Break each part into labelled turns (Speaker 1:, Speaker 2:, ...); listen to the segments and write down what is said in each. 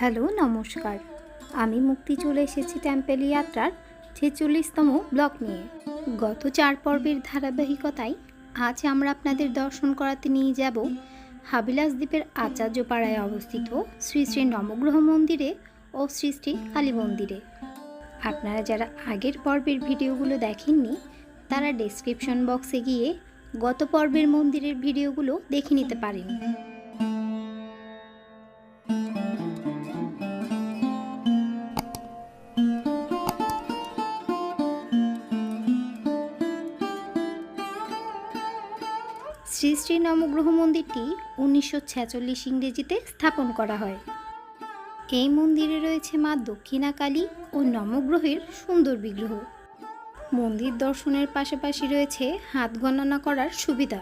Speaker 1: Hello, নমস্কার। আমি মুক্তি চলে এসেছি টেম্পেল যাত্রার ছেচল্লিশতম ব্লক নিয়ে। গত চার পর্বের ধারাবাহিকতায় আজ আমরা আপনাদের দর্শন করাতে নিয়ে যাব হাবিলাস দ্বীপের আচার্যপাড়ায় অবস্থিত শ্রী শ্রী নবগ্রহ মন্দিরে ও শ্রী শ্রী কালী মন্দিরে। আপনারা যারা আগের পর্বের ভিডিওগুলো দেখেননি, তারা ডেসক্রিপশন বক্সে গিয়ে গত পর্বের মন্দিরের ভিডিওগুলো দেখে নিতে পারেন। শ্রী শ্রী নবগ্রহ মন্দিরটি উনিশশো ছেচল্লিশ ইংরেজিতে স্থাপন করা হয়। এই মন্দিরে রয়েছে মা দক্ষিণা কালী ও নবগ্রহের সুন্দর বিগ্রহ। মন্দির দর্শনের পাশাপাশি রয়েছে হাত গণনা করার সুবিধা।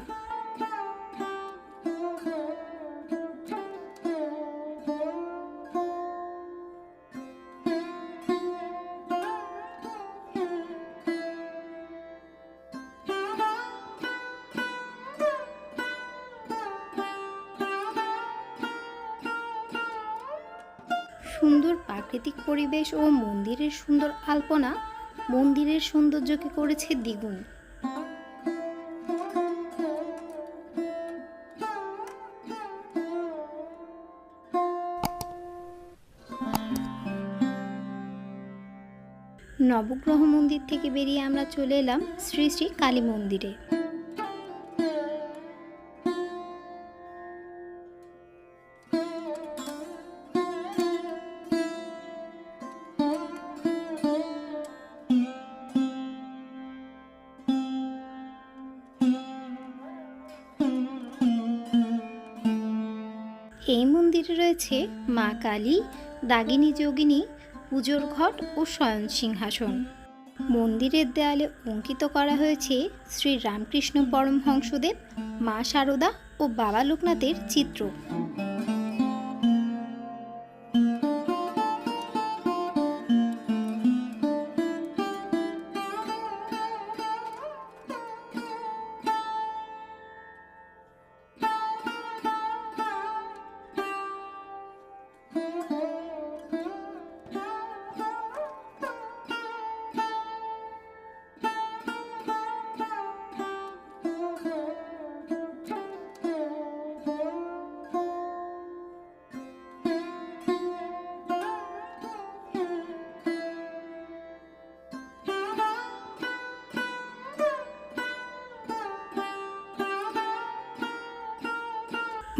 Speaker 1: সুন্দর প্রাকৃতিক পরিবেশ ও মন্দিরের সুন্দর আলপনা, মন্দিরের সৌন্দর্যকে করেছে দ্বিগুণ। নবগ্রহ মন্দির থেকে বেরিয়ে আমরা চলে এলাম শ্রী শ্রী কালী মন্দিরে। এই মন্দিরে রয়েছে মা কালী, দাগিনী যোগিনী, পুজোর ঘট ও শয়ন সিংহাসন। মন্দিরের দেয়ালে অঙ্কিত করা হয়েছে শ্রী রামকৃষ্ণ পরমহংসদেব, মা শারদা ও বাবা লোকনাথের চিত্র।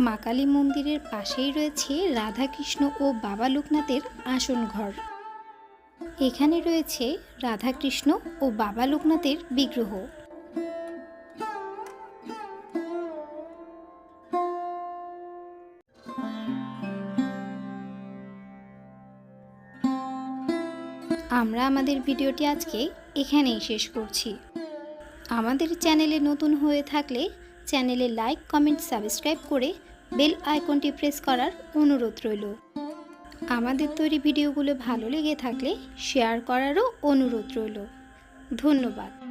Speaker 1: মা কালী মন্দিরের পাশেই রয়েছে রাধাকৃষ্ণ ও বাবা লোকনাথের আসন ঘর। এখানে রয়েছে রাধাকৃষ্ণ ও বাবা লোকনাথের বিগ্রহ। আমরা আমাদের ভিডিওটি আজকে এখানেই শেষ করছি। আমাদের চ্যানেলে নতুন হয়ে থাকলে চ্যানেলে লাইক, কমেন্ট, সাবস্ক্রাইব করে বেল আইকনটি প্রেস করার অনুরোধ রইল। আমাদের তৈরি ভিডিওগুলো ভালো লেগে থাকলে শেয়ার করারও অনুরোধ রইল। ধন্যবাদ।